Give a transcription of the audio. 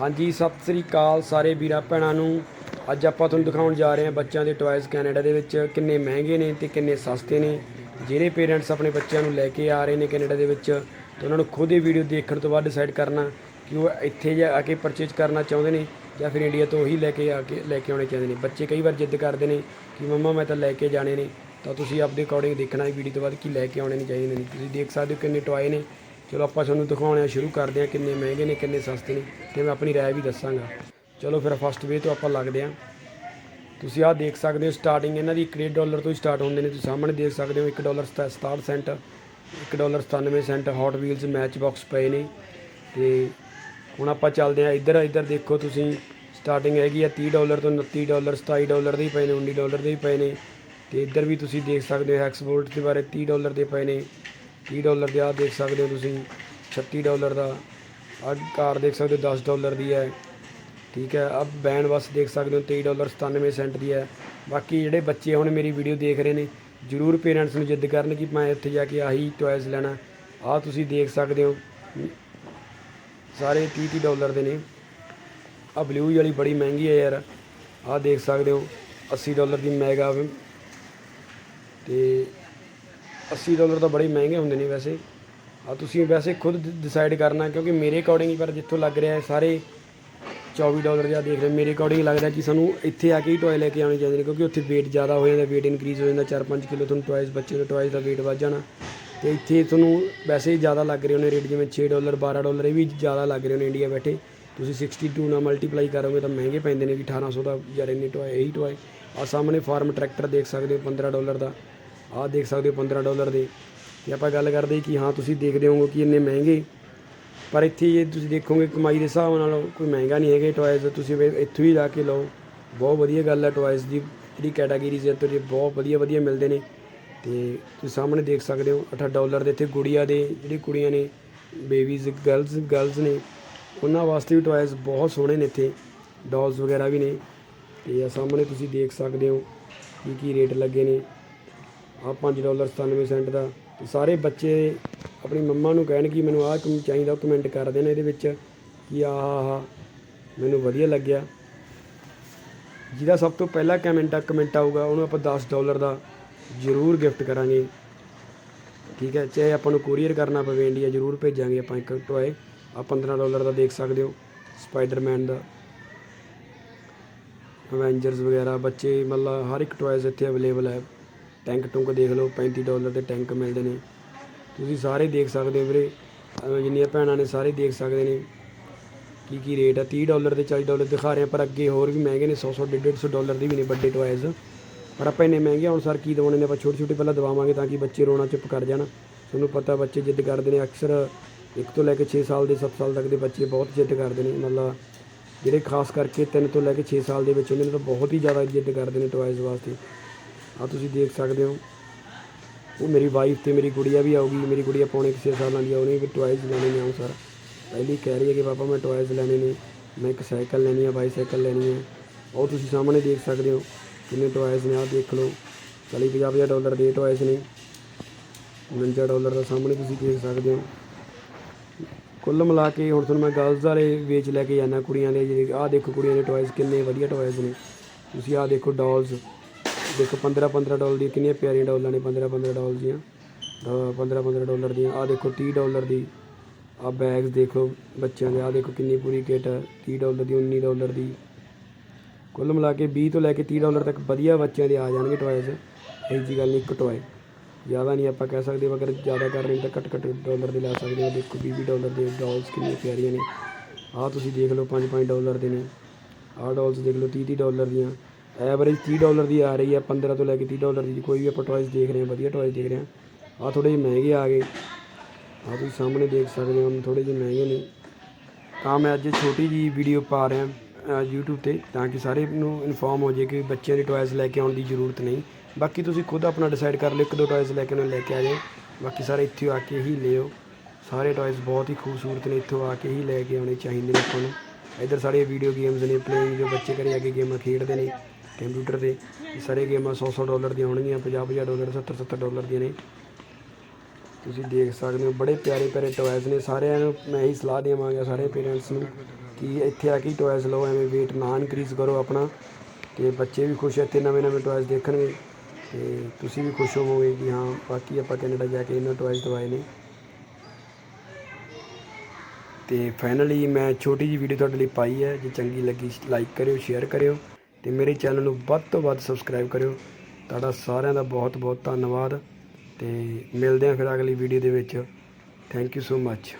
ਹਾਂਜੀ, ਸਤਿ ਸ੍ਰੀ ਅਕਾਲ ਸਾਰੇ ਵੀਰਾਂ ਭੈਣਾਂ ਨੂੰ। ਅੱਜ ਆਪਾਂ ਤੁਹਾਨੂੰ ਦਿਖਾਉਣ ਜਾ ਰਹੇ ਹਾਂ ਬੱਚਿਆਂ ਦੇ ਟੌਇਜ਼ ਕੈਨੇਡਾ ਦੇ ਵਿੱਚ, ਕਿੰਨੇ ਮਹਿੰਗੇ ਨੇ ਤੇ ਕਿੰਨੇ ਸਸਤੇ ਨੇ। ਜਿਹੜੇ ਪੇਰੈਂਟਸ ਆਪਣੇ ਬੱਚਿਆਂ ਨੂੰ ਲੈ ਕੇ ਆ ਰਹੇ ਨੇ ਕੈਨੇਡਾ ਦੇ ਵਿੱਚ, ਤੇ ਉਹਨਾਂ ਨੂੰ ਖੁਦ ਇਹ ਵੀਡੀਓ ਦੇਖਣ ਤੋਂ ਬਾਅਦ ਡਿਸਾਈਡ ਕਰਨਾ ਕਿ ਉਹ ਇੱਥੇ ਜਾ ਆ ਕੇ ਪਰਚੇਜ ਕਰਨਾ ਚਾਹੁੰਦੇ ਨੇ ਜਾਂ ਫਿਰ ਇੰਡੀਆ ਤੋਂ ਹੀ ਲੈ ਕੇ ਆ ਕੇ, ਲੈ ਕੇ ਆਉਣੇ ਚਾਹੁੰਦੇ ਨੇ। ਬੱਚੇ ਕਈ ਵਾਰ ਜਿੱਦ ਕਰਦੇ ਨੇ ਕਿ, ਮੰਮਾ, ਮੈਂ ਤਾਂ ਲੈ ਕੇ ਜਾਣੇ ਨੇ। ਤਾਂ ਤੁਸੀਂ ਆਪਦੇ ਅਕੋਰਡਿੰਗ ਦੇਖਣਾ ਇਹ ਵੀਡੀਓ ਤੋਂ ਬਾਅਦ ਕੀ ਲੈ ਕੇ ਆਉਣੇ ਨਹੀਂ ਚਾਹੀਦੇ ਨੇ। ਤੁਸੀਂ ਦੇਖ ਸਕਦੇ ਹੋ ਕਿੰਨੇ ਟੋਏ ਨੇ। ਚਲੋ ਆਪਾਂ ਤੁਹਾਨੂੰ ਦਿਖਾਉਣੇ ਆ, ਸ਼ੁਰੂ ਕਰਦੇ ਹਾਂ ਕਿੰਨੇ ਮਹਿੰਗੇ ਨੇ, ਕਿੰਨੇ ਸਸਤੇ ਨੇ, ਤੇ ਮੈਂ ਆਪਣੀ ਰਾਏ ਵੀ ਦੱਸਾਂਗਾ। ਚਲੋ ਫਿਰ ਫਸਟ ਵੇ ਤੋਂ ਆਪਾਂ ਲੱਗਦੇ ਹਾਂ ਤੁਸੀਂ ਆਹ ਦੇਖ ਸਕਦੇ ਹੋ ਸਟਾਰਟਿੰਗ ਇਹਨਾਂ ਦੀ 1 ਡਾਲਰ ਤੋਂ ਹੀ ਸਟਾਰਟ ਹੁੰਦੇ ਨੇ। ਤੁਸੀਂ ਸਾਹਮਣੇ ਦੇਖ ਸਕਦੇ ਹੋ 1 dollar 67 cent 1 dollar 97 cent Hot Wheels Matchbox ਪਏ ਨੇ। ਤੇ ਹੁਣ ਆਪਾਂ ਚੱਲਦੇ ਹਾਂ ਇੱਧਰ ਇੱਧਰ ਦੇਖੋ ਤੁਸੀਂ ਸਟਾਰਟਿੰਗ ਹੈਗੀ ਆ 30 ਡਾਲਰ ਤੋਂ 29 ਡਾਲਰ 27 ਡਾਲਰ ਦੇ ਹੀ ਪਏ ਨੇ 19 ਡਾਲਰ ਦੇ ਹੀ ਪਏ ਨੇ। ਤੇ ਇੱਧਰ ਵੀ ਤੁਸੀਂ ਦੇਖ ਸਕਦੇ ਹੋ ਹੈਕਸਬੋਲਟ ਦੇ ਬਾਰੇ 30 ਡਾਲਰ ਦੇ ਪਏ ਨੇ। 30 ਡਾਲਰ ਦੇ ਆ ਦੇਖ ਸਕਦੇ ਹੋ ਤੁਸੀਂ 36 ਡਾਲਰ ਦਾ। ਆ ਕਾਰ ਦੇਖ ਸਕਦੇ ਹੋ 10 ਡਾਲਰ ਦੀ ਹੈ। ਠੀਕ ਹੈ ਅਬ ਬੈਂਡ ਬਸ ਦੇਖ ਸਕਦੇ ਹੋ 23 ਡਾਲਰ 97 ਸੈਂਟ ਦੀ ਹੈ। ਬਾਕੀ ਜਿਹੜੇ ਬੱਚੇ ਹੁਣ ਮੇਰੀ ਵੀਡੀਓ ਦੇਖ ਰਹੇ ਨੇ, ਜਰੂਰ ਪੇਰੈਂਟਸ ਨੂੰ ਜਿੱਦ ਕਰਨ ਕਿ ਮੈਂ ਇੱਥੇ ਜਾ ਕੇ ਆਹੀ ਟੌਇਜ਼ ਲੈਣਾ। ਆਹ ਤੁਸੀਂ ਦੇਖ ਸਕਦੇ ਹੋ, ਸਾਰੇ 30 30 ਡਾਲਰ ਦੇ ਨੇ। ਆ ਬਲੂ ਵਾਲੀ ਬੜੀ ਮਹਿੰਗੀ ਹੈ ਯਾਰ। ਆਹ ਦੇਖ ਸਕਦੇ ਹੋ 80 ਡਾਲਰ ਦੀ ਮੈਗਾ। ਤੇ 80 ਡਾਲਰ ਤਾਂ ਬੜੇ ਮਹਿੰਗੇ ਹੁੰਦੇ ਨੇ ਵੈਸੇ। ਆ ਤੁਸੀਂ ਵੈਸੇ ਖੁਦ ਡਿਸਾਈਡ ਕਰਨਾ ਕਿਉਂਕਿ ਮੇਰੇ ਅਕੋਰਡਿੰਗ ਪਰ ਜਿੱਥੋਂ ਲੱਗ ਰਿਹਾ ਸਾਰੇ 24 ਡਾਲਰ ਜਾਂ ਦੇਖ ਰਹੇ ਮੇਰੇ ਅਕੋਰਡਿੰਗ ਲੱਗਦਾ ਕਿ ਸਾਨੂੰ ਇੱਥੇ ਆ ਕੇ ਹੀ ਟੋਏ ਲੈ ਕੇ ਆਉਣੇ ਚਾਹੀਦੇ ਨੇ ਕਿਉਂਕਿ ਉੱਥੇ weight ਜ਼ਿਆਦਾ ਹੋ ਜਾਂਦਾ, weight ਇਨਕਰੀਜ਼ ਹੋ ਜਾਂਦਾ 4-5 ਕਿਲੋ ਤੁਹਾਨੂੰ ਟੋਇਸ ਬੱਚੇ ਦੇ ਟੋਇਸ ਦਾ weight ਵੱਧ ਜਾਣਾ। ਤੇ ਇੱਥੇ ਤੁਹਾਨੂੰ ਵੈਸੇ ਹੀ ਜ਼ਿਆਦਾ ਲੱਗ ਰਹੇ ਨੇ ਰੇਟ ਜਿਵੇਂ 6 ਡਾਲਰ 12 ਡਾਲਰ, ਇਹ ਵੀ ਜ਼ਿਆਦਾ ਲੱਗ ਰਹੇ ਨੇ ਇੰਡੀਆ ਬੈਠੇ। ਤੁਸੀਂ 62 ਨਾਲ ਮਲਟੀਪਲਾਈ ਕਰੋਗੇ ਤਾਂ ਮਹਿੰਗੇ ਪੈਂਦੇ ਨੇ ਵੀ 1800 ਦਾ ਯਾਰ ਇੰਨੇ ਟੋਏ ਇਹੀ ਟੋਏ ਆ ਸਾਹਮਣੇ ਫਾਰਮ ਟਰੈਕਟਰ ਦੇਖ ਸਕਦੇ ਹੋ 15 ਡਾਲਰ ਦਾ। ਆਹ ਦੇਖ ਸਕਦੇ ਹੋ 15 ਡਾਲਰ ਦੇ। ਤੇ ਆਪਾਂ ਗੱਲ ਕਰਦੇ ਕਿ ਹਾਂ, ਤੁਸੀਂ ਦੇਖਦੇ ਹੋਵੋਗੇ ਕਿ ਇੰਨੇ ਮਹਿੰਗੇ। ਪਰ ਇੱਥੇ ਜੇ ਤੁਸੀਂ ਦੇਖੋਗੇ ਕਮਾਈ ਦੇ ਹਿਸਾਬ ਨਾਲ, ਕੋਈ ਮਹਿੰਗਾ ਨਹੀਂ ਹੈਗੇ ਟੌਇਜ਼ ਤੁਸੀਂ ਇੱਥੋਂ ਹੀ ਲਾ ਕੇ ਲਓ। ਬਹੁਤ ਵਧੀਆ ਗੱਲ ਹੈ ਟੌਇਜ਼ ਦੀ, ਜਿਹੜੀ ਕੈਟਾਗਰੀਜ਼ ਹੈ ਤੇ ਬਹੁਤ ਵਧੀਆ ਵਧੀਆ ਮਿਲਦੇ ਨੇ। ਤੇ ਤੁਸੀਂ ਸਾਹਮਣੇ ਦੇਖ ਸਕਦੇ ਹੋ 8 ਡਾਲਰ ਦੇ ਇੱਥੇ ਗੁੜੀਆ ਦੇ ਜਿਹੜੀ ਕੁੜੀਆਂ ਨੇ ਬੇਬੀਜ਼ ਗਰਲਸ ਗਰਲਸ ਨੇ, ਉਹਨਾਂ ਵਾਸਤੇ ਵੀ ਟੌਇਜ਼ ਬਹੁਤ ਸੋਹਣੇ ਨੇ ਇੱਥੇ। ਡਾਲਸ ਵਗੈਰਾ ਵੀ ਨੇ। ਤੇ ਆ ਸਾਹਮਣੇ ਤੁਸੀਂ ਦੇਖ ਸਕਦੇ ਹੋ ਕੀ ਕੀ ਰੇਟ ਲੱਗੇ ਨੇ। ਆ 5 ਡਾਲਰ 97 ਸੈਂਟ ਦਾ। ਤੇ ਸਾਰੇ ਬੱਚੇ ਆਪਣੀ ਮੰਮਾ ਨੂੰ ਕਹਿਣ ਕਿ ਮੈਨੂੰ ਆਹ ਕੰਮ ਚਾਹੀਦਾ, ਉਹ ਕਮੈਂਟ ਕਰ ਦੇਣਾ ਇਹਦੇ ਵਿੱਚ ਕਿ ਆਹ ਆਹ ਆਹ, ਮੈਨੂੰ ਵਧੀਆ ਲੱਗਿਆ। ਜਿਹਦਾ ਸਭ ਤੋਂ ਪਹਿਲਾ ਕਮੈਂਟ ਆ, ਕਮੈਂਟ ਆਊਗਾ, ਉਹਨੂੰ ਆਪਾਂ 10 ਡਾਲਰ ਦਾ ਜ਼ਰੂਰ ਗਿਫਟ ਕਰਾਂਗੇ। ਠੀਕ ਹੈ, ਚਾਹੇ ਆਪਾਂ ਨੂੰ ਕੋਰੀਅਰ ਕਰਨਾ ਪਵੇ, ਇੰਡੀਆ ਜ਼ਰੂਰ ਭੇਜਾਂਗੇ ਆਪਾਂ ਇੱਕ ਟੋਏ। ਆ 15 ਡਾਲਰ ਦਾ ਦੇਖ ਸਕਦੇ ਹੋ, ਸਪਾਈਡਰਮੈਨ ਦਾ। ਅਵੈਂਜਰਸ ਵਗੈਰਾ, ਬੱਚੇ ਮਤਲਬ ਹਰ ਇੱਕ ਟੋਇਜ਼ ਇੱਥੇ ਅਵੇਲੇਬਲ ਹੈ। ਟੈਂਕ ਟੁੰਕ ਦੇਖ ਲਓ 35 ਡਾਲਰ ਦੇ ਟੈਂਕ ਮਿਲਦੇ ਨੇ। ਤੁਸੀਂ ਸਾਰੇ ਦੇਖ ਸਕਦੇ ਹੋ ਵੀਰੇ ਜਿੰਨੀਆਂ ਭੈਣਾਂ ਨੇ ਸਾਰੇ ਦੇਖ ਸਕਦੇ ਨੇ ਕੀ ਕੀ ਰੇਟ ਹੈ 30 ਡਾਲਰ ਤੇ 40 ਡਾਲਰ ਦਿਖਾ ਰਹੇ ਆ, ਪਰ ਅੱਗੇ ਹੋਰ ਵੀ ਮਹਿੰਗੇ ਨੇ 100 100 150 ਡਾਲਰ ਦੇ ਵੀ ਨੇ ਵੱਡੇ ਟੋਇਜ਼ ਪਰ ਆਪਾਂ ਇੰਨੇ ਮਹਿੰਗੇ ਹੁਣ ਸਰ ਕੀ ਦਵਾਉਣੇ ਨੇ, ਆਪਾਂ ਛੋਟੇ ਛੋਟੇ ਪਹਿਲਾਂ ਦਵਾਵਾਂਗੇ ਤਾਂ ਕਿ ਬੱਚੇ ਰੋਣਾ ਚੁੱਪ ਕਰ ਜਾਣ। ਤੁਹਾਨੂੰ ਪਤਾ ਬੱਚੇ ਜਿੱਦ ਕਰਦੇ ਨੇ, ਅਕਸਰ ਇੱਕ ਤੋਂ ਲੈ ਕੇ 6 ਸਾਲ ਦੇ 7 ਸਾਲ ਤੱਕ ਦੇ ਬੱਚੇ ਬਹੁਤ ਜਿੱਦ ਕਰਦੇ ਨੇ। ਮਤਲਬ ਜਿਹੜੇ ਖਾਸ ਕਰਕੇ 3 ਤੋਂ ਲੈ ਕੇ 6 ਸਾਲ ਦੇ ਵਿੱਚ, ਉਹਨਾਂ ਨੇ ਤਾਂ ਬਹੁਤ ਹੀ ਜ਼ਿਆਦਾ ਜਿੱਦ ਕਰਦੇ ਨੇ ਟੋਇਜ਼ ਵਾਸਤੇ। ਆ ਤੁਸੀਂ ਦੇਖ ਸਕਦੇ ਹੋ। ਉਹ ਮੇਰੀ ਵਾਈਫ ਤੇ ਮੇਰੀ ਗੁੜੀਆ ਵੀ ਆਊਗੀ। ਮੇਰੀ ਗੁੜੀਆ ਪੌਣੇ 6 ਸਾਲਾਂ ਦੀ ਆ, ਉਹਨੇ ਵੀ ਟੋਇਜ਼ ਲੈਣੇ ਨੇ ਆਉਂ ਸਰ ਪਹਿਲੀ ਕਹਿ ਰਹੀ ਹੈ ਕਿ ਪਾਪਾ, ਮੈਂ ਟੋਇਜ਼ ਲੈਣੇ ਨੇ। ਮੈਂ ਇੱਕ ਸਾਈਕਲ ਲੈਣੀ ਹੈ ਬਾਈਸਾਈਕਲ ਲੈਣੀ ਹੈ ਉਹ ਤੁਸੀਂ ਸਾਹਮਣੇ ਦੇਖ ਸਕਦੇ ਹੋ ਕਿੰਨੇ ਟੋਇਜ਼ ਨੇ ਆ ਦੇਖ ਲਓ। 40 50 50 ਡਾਲਰ ਦੇ ਟੋਇਜ਼ ਨੇ। 49 ਡਾਲਰ ਦਾ ਸਾਹਮਣੇ ਤੁਸੀਂ ਦੇਖ ਸਕਦੇ ਹੋ। ਕੁੱਲ ਮਿਲਾ ਕੇ ਹੁਣ ਤੁਹਾਨੂੰ ਮੈਂ ਗਰਲਸ ਵਾਲੇ ਵੇਚ ਲੈ ਕੇ ਜਾਣਾ ਕੁੜੀਆਂ ਦੇ ਜਿਹੜੇ ਆਹ ਦੇਖੋ ਕੁੜੀਆਂ ਦੇ ਟੋਇਜ਼ ਕਿੰਨੇ ਵਧੀਆ ਟੋਇਜ਼ ਨੇ। ਤੁਸੀਂ ਆਹ ਦੇਖੋ ਡਾਲਸ ਦੇਖੋ 15 15 ਡਾਲਰ ਦੀਆਂ ਕਿੰਨੀਆਂ ਪਿਆਰੀਆਂ ਡਾਲਾਂ ਨੇ 15 15 ਡਾਲਰ ਦੀਆਂ। 15 15 ਡਾਲਰ ਦੀਆਂ। ਆਹ ਦੇਖੋ 30 ਡਾਲਰ ਦੀ ਆਹ ਬੈਗਸ ਦੇਖੋ ਬੱਚਿਆਂ ਦੇ। ਆਹ ਦੇਖੋ ਕਿੰਨੀ ਪੂਰੀ ਕਿਟ 30 ਡਾਲਰ ਦੀ 19 ਡਾਲਰ ਦੀ। ਕੁੱਲ ਮਿਲਾ ਕੇ 20 ਤੋਂ ਲੈ ਕੇ 30 ਡਾਲਰ ਤੱਕ ਵਧੀਆ ਬੱਚਿਆਂ ਦੇ ਆ ਜਾਣਗੇ ਟੋਇਜ਼ ਇਹ ਜੀ ਗੱਲ ਨਹੀਂ ਇੱਕ ਟੋਏ ਜ਼ਿਆਦਾ ਨਹੀਂ ਆਪਾਂ ਕਹਿ ਸਕਦੇ, ਅਗਰ ਜ਼ਿਆਦਾ ਕਰ ਰਹੇ ਤਾਂ ਘੱਟ ਘੱਟ ਡਾਲਰ ਦੇ ਲੈ ਸਕਦੇ ਹਾਂ। ਦੇਖੋ 20 ਡਾਲਰ ਦੇ ਡਾਲਸ ਕਿੰਨੀਆਂ ਪਿਆਰੀਆਂ ਨੇ। ਆਹ ਤੁਸੀਂ ਦੇਖ ਲਓ 5 5 ਡਾਲਰ ਦੇ ਨੇ। ਆਹ ਡਾਲਸ ਦੇਖ ਲਓ 30 30 ਡਾਲਰ ਦੀਆਂ। ਐਵਰੇਜ 30 ਡਾਲਰ ਦੀ ਆ ਰਹੀ ਹੈ 15 ਤੋਂ ਲੈ ਕੇ 30 ਡਾਲਰ ਦੀ ਕੋਈ ਵੀ ਆਪਾਂ ਟੋਇਜ਼ ਦੇਖ ਰਹੇ ਹਾਂ ਵਧੀਆ ਟੋਇਜ਼ ਦੇਖ ਰਹੇ ਹਾਂ। ਆਹ ਥੋੜੇ ਜਿਹੇ ਮਹਿੰਗੇ ਆ ਗਏ। ਆਹ ਤੁਸੀਂ ਸਾਹਮਣੇ ਦੇਖ ਸਕਦੇ ਹੋ ਥੋੜੇ ਜਿਹੇ ਮਹਿੰਗੇ ਨੇ। ਤਾਂ ਮੈਂ ਅੱਜ ਛੋਟੀ ਜੀ ਵੀਡੀਓ ਪਾ ਰਿਹਾ ਅ, YouTube ਤੇ ਤਾਂ ਕਿ ਸਾਰੇ ਨੂੰ ਇਨਫੋਰਮ ਹੋ ਜਾਏ ਕਿ ਬੱਚਿਆਂ ਦੇ ਟੋਇਜ਼ ਲੈ ਕੇ ਆਉਣ ਦੀ ਜ਼ਰੂਰਤ ਨਹੀਂ। ਬਾਕੀ ਤੁਸੀਂ ਖੁਦ ਆਪਣਾ ਡਿਸਾਈਡ ਕਰ ਲਿਓ ਇੱਕ ਦੋ ਟੋਇਜ਼ ਲੈ ਕੇ ਉਹਨਾਂ ਲੈ ਕੇ ਆ ਜਾਓ। ਬਾਕੀ ਸਾਰੇ ਇੱਥੇ ਆ ਕੇ ਹੀ ਲਿਓ। ਸਾਰੇ ਟੋਇਜ਼ ਬਹੁਤ ਹੀ ਖੂਬਸੂਰਤ ਨੇ ਇੱਥੋਂ ਆ ਕੇ ਹੀ ਲੈ ਕੇ ਆਉਣੇ ਚਾਹੀਦੇ ਨੇ ਆਪਾਂ ਨੂੰ। ਇੱਧਰ ਸਾਰੇ ਵੀਡੀਓ ਗੇਮਸ ਨੇ ਪਲੇਇੰਗ ਜੋ ਬੱਚੇ ਘਰੇ ਆ ਕੇ ਗੇਮਾਂ ਖੇਡਦੇ ਨੇ। ਕੰਪਿਊਟਰ ਤੇ ਸਾਰੇ ਗੇਮਾਂ 100 100 ਡਾਲਰ ਦੀਆਂ ਹੋਣਗੀਆਂ 50 50 ਡਾਲਰ 70 70 ਡਾਲਰ ਦੀਆਂ ਨੇ। ਤੁਸੀਂ ਦੇਖ ਸਕਦੇ ਹੋ, ਬੜੇ ਪਿਆਰੇ ਪਿਆਰੇ ਟੋਇਜ਼ ਨੇ। ਸਾਰਿਆਂ ਨੂੰ ਮੈਂ ਇਹੀ ਸਲਾਹ ਦੇਵਾਂਗਾ ਸਾਰੇ ਪੇਰੈਂਟਸ ਨੂੰ ਕਿ ਇੱਥੇ ਆ ਕੇ ਟੋਇਸ ਲਓ, ਐਵੇਂ ਵੇਟ ਨਾ ਇਨਕਰੀਜ਼ ਕਰੋ ਆਪਣਾ। ਤੇ ਬੱਚੇ ਵੀ ਖੁਸ਼ ਇੱਥੇ ਨਵੇਂ ਨਵੇਂ ਟੋਇਸ ਦੇਖਣਗੇ। ਤੇ ਤੁਸੀਂ ਵੀ ਖੁਸ਼ ਹੋਵੋਗੇ ਕਿ ਹਾਂ, ਬਾਕੀ ਆਪਾਂ ਕੈਨੇਡਾ ਜਾ ਕੇ ਇਹਨਾਂ ਟੋਇਸ ਦਵਾਏ ਨੇ। ਤੇ ਫਾਈਨਲੀ ਮੈਂ ਛੋਟੀ ਜੀ ਵੀਡੀਓ ਤੁਹਾਡੇ ਲਈ ਪਾਈ ਹੈ, ਜੇ ਚੰਗੀ ਲੱਗੀ ਲਾਈਕ ਕਰਿਓ ਸ਼ੇਅਰ ਕਰਿਓ। ਤੇ ਮੇਰੇ ਚੈਨਲ ਨੂੰ ਵੱਧ ਤੋਂ ਵੱਧ ਸਬਸਕ੍ਰਾਈਬ ਕਰਿਓ। ਤੁਹਾਡਾ ਸਾਰਿਆਂ ਦਾ ਬਹੁਤ ਬਹੁਤ ਧੰਨਵਾਦ ਤੇ ਮਿਲਦੇ ਹਾਂ ਫਿਰ ਅਗਲੀ ਵੀਡੀਓ ਦੇ ਵਿੱਚ। Thank you so much